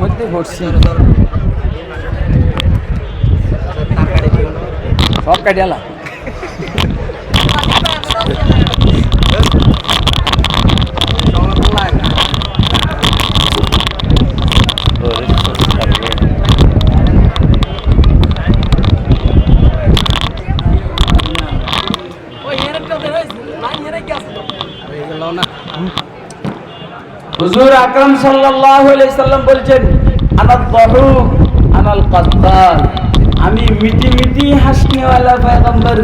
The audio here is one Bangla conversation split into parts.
মধ্যে ভরছি সব কাটিয়ালা হুজুর আকরাম সাল্লাল্লাহু আলাইহি সাল্লাম বলছেন, আনাল দাহুক আনাল কাদ্দার। আমি মিটি মিটি হাসনেওয়ালা পয়গম্বর।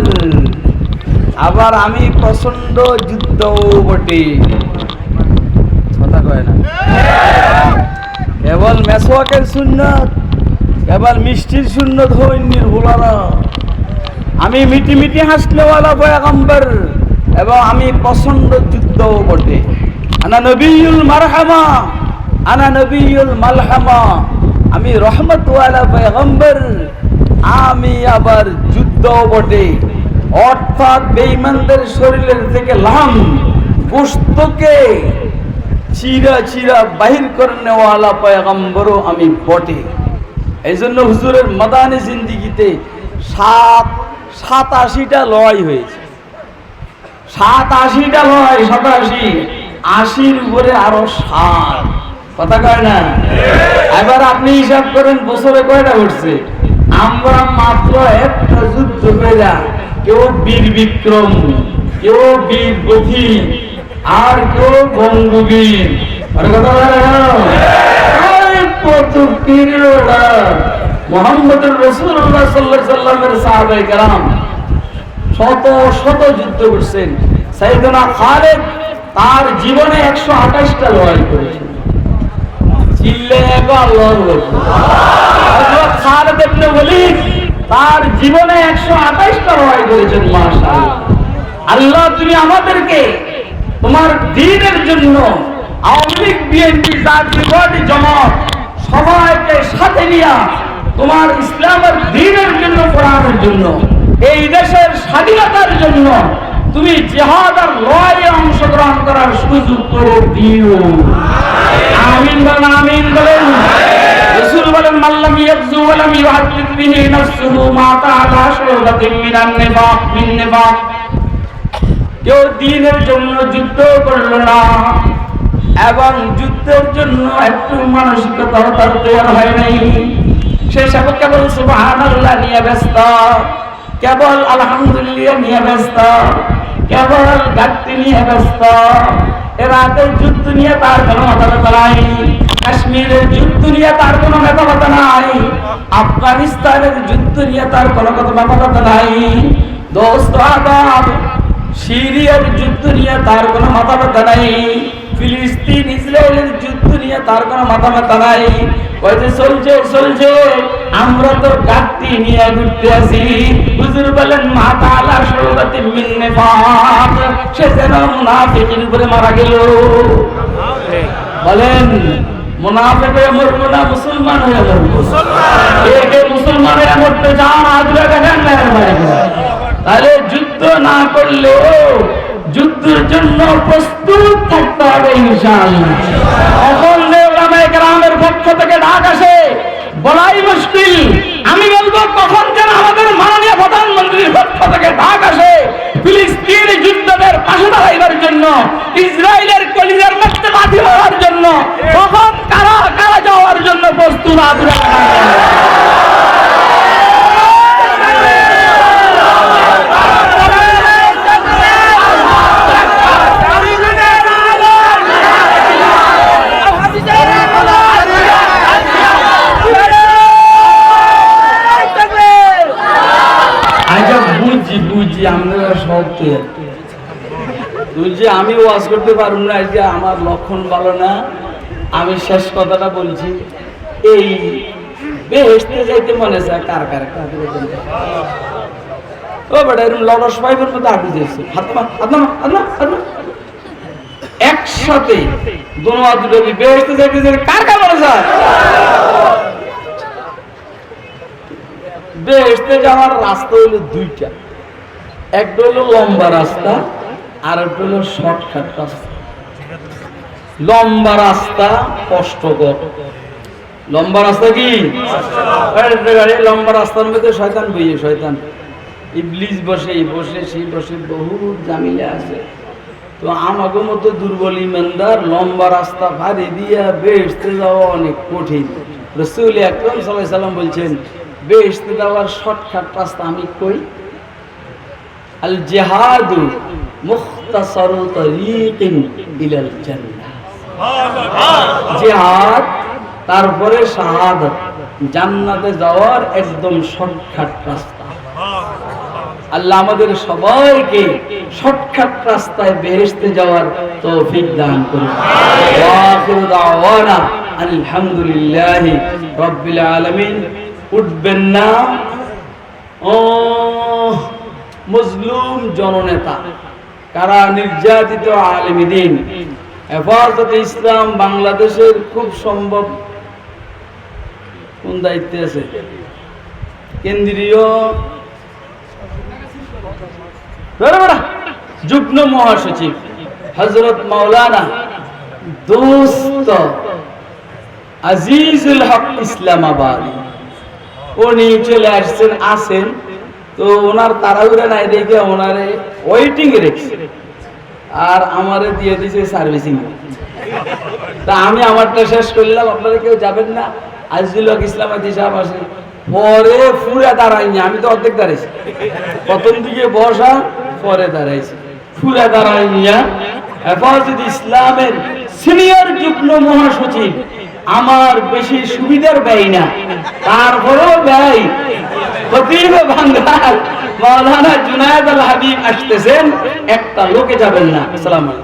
আবার আমি প্রচণ্ড যুদ্ধও বটে। কথা কয় না কেবল মেসোয়াকের সুন্নত, কেবল মিষ্টির সুন্নত হই নির্ভুলারা আমি মিটি মিটি হাসনেওয়ালা পয়গম্বর, এবং আমি প্রচণ্ড যুদ্ধও বটে। আনা নবিউল মারহামা, আনা নবিউল মালহামা। আমি রহমতওয়ালা পয়গম্বর, আমি আবার যুদ্ধ বটে। অর্থাৎ বেঈমানদের শরীরের থেকে লাম পুস্তকে চিরা চিরা বাহির করে নেওয়ালা পয়গম্বরও আমি বটে। এই জন্য হুজুরের মাদানি জিন্দিগিতে সাত, সাতাশিটা লড়াই হয়েছে। সাতাশিটা লড়াই, সাতাশি। আশির উপরে আরও সাত কথা কয় না? এবার আপনি হিসাব করেন, বছরে কয়টা উঠছে আমরা মাত্র একটা যুদ্ধ কইরা কেউ বীর বিক্রম, কেউ বীর গথি আর কেউ বঙ্গবীর। শত শত যুদ্ধ করছেন। সাইদনা খালেদ তার জীবনে একশো আঠাশটা লড়াই আমাদেরকে তোমার জন্য সবাইকে সাথে নিয়া তোমার ইসলামের দিনের জন্য পড়ানোর জন্য, এই দেশের স্বাধীনতার জন্য তুমি জেহাদ করার সুযোগ করে দিও। আমিন বলেন আমিন বলেন। রাসূল বলেন মাল্লাম ইয়াবযু ওয়া লাম ইউহাদ্দিদ বিহি নাফসুহু মা তাআলা শুবাতিন মিনান নিফাক, মিন নিফাক। কেউ দিনের জন্য যুদ্ধ করল না, এবং যুদ্ধের জন্য একটু মানসিকতাও তার তৈরি হয় নাই। সে সব কেবল সুবহানাল্লাহ, নিয়ে ব্যস্ত। কেবল আলহামদুলিল্লাহ নিয়ে ব্যস্ত, কেবল গাত্তি নিয়ে ব্যস্ত। এরাতের যুদ্ধ নিয়ে তার কোনো ব্যথা নাই, কাশ্মীরের যুদ্ধ নিয়ে তার কোনো মাথা নাই, আফগানিস্তানের যুদ্ধ নিয়ে তার কোনো মাথা নাই। দোস্ত সিরিয়ার যুদ্ধ নিয়ে তার কোনো ব্যথা নাই। ফিলিস্তিন ইসরায়েলের যুদ্ধ নিয়ে তার কোনো মাথা ব্যথা নাই কয়েছে চলছে চলছে আমরা তো গাত্তি নিয়ে ঘুরতে আছি হুজুর বলেন মাথা আলা সৌরতি মিন্নে পাক সে যেন মুনাফিকের উপরে মারা গেল। বলেন, মুনাফিক হয়ে মরবো না, মুসলমান হয়ে মরবো? কে কে মুসলমান হয়ে মরতে আদুরে দেখেন তাহলে যুদ্ধ না করলেও যুদ্ধের জন্য প্রস্তুত থাকতে হবে ওলামায়ে পক্ষ থেকে ডাক আসে, বলাই মুশকিল। আমি বলব, কখন যেন আমাদের মাননীয় প্রধানমন্ত্রীর পক্ষ থেকে ডাক আসে, ফিলিস্তিন যুদ্ধদের পাশে দাঁড়াইবার জন্য, ইসরায়েলের কলিজার মধ্যে বাধি হওয়ার জন্য, কখন কারা কারা যাওয়ার জন্য প্রস্তুত আদুরা বুঝছি বুঝছি আমরা সব বুঝছি আমি ওয়াজ করতে পারব না আজকে আমার লক্ষণ ভালো না। আমি শেষ কথাটা বলছি, এই বেহেস্তে যাইতে মনে চায় কার কার ও বেটা এরকম লড়স মধ্যে আটু দিয়েছে। একসাথে দোনো হাত দুটো যাইতে কার কার মনে চায়? বেহেস্তে যাওয়ার রাস্তা হইল দুইটা। একটা হইল লম্বা রাস্তা আর একটা হইল শর্টকাট রাস্তা। লম্বা রাস্তা কষ্টকর। লম্বা রাস্তা কি? লম্বা রাস্তার মধ্যে শয়তান শয়তান। বসে বসে, সেই বসে বহু জামিলা আছে। তো আমাকে মতো দুর্বল ইমানদার লম্বা রাস্তা ভারী দিয়া বেসতে যাওয়া অনেক কঠিন। রসুল আকরম সাল্লাহ সাল্লাম বলছেন বেসতে যাওয়ার শর্টকাট রাস্তা আমি কই? আল জেহাদু মুখতাসারু তরিকিন ইলাল জান্নাহ। জিহাদ তারপরে শাহাদাত জান্নাতে যাওয়ার একদম শর্টকাট রাস্তা। আল্লাহ আমাদের সবাইকে শর্টকাট রাস্তায় বেহেশতে যাওয়ার তৌফিক দান করুন। ওয়া আখিরু দাওয়ানা আলহামদুলিল্লাহি রাব্বিল আলামিন। উঠবেন না। ও মজলুম জননেতা, কারা নির্যাতিত আলমিদিন হেফাজত ইসলাম বাংলাদেশের খুব সম্ভব। কোন দায়িত্বে আছে? কেন্দ্রীয় যুগ্ম মহাসচিব হজরত মাওলানা দোস্ত আজিজুল হক ইসলামাবাদ। উনি চলে আসছেন, আসেন তো ওনার তাড়াহুড়া নাই দেখে ওনারে ওয়েটিং রেখেছে। আর আমারে দিয়ে দিয়েছে সার্ভিসিং তা আমি আমারটা শেষ করলাম, আপনারা কেউ যাবেন না। আজিজুল হক আসে। পরে দাঁড়াইনি আমি তো অর্ধেক দাঁড়াইছি। প্রথম দিকে বসা, পরে দাঁড়াইছি। ফুরা দাঁড়াইনিয়া হেফাজত ইসলামের সিনিয়র যুগ্ম মহাসচিব। আমার বেশি সুবিধার ব্যয় না। তারপরেও ব্যয় খতিব বাংলার মাওলানা জুনায়দ আল হাবিব আসতেছেন একটা লোকে যাবেন না। আসসালামু আলাইকুম।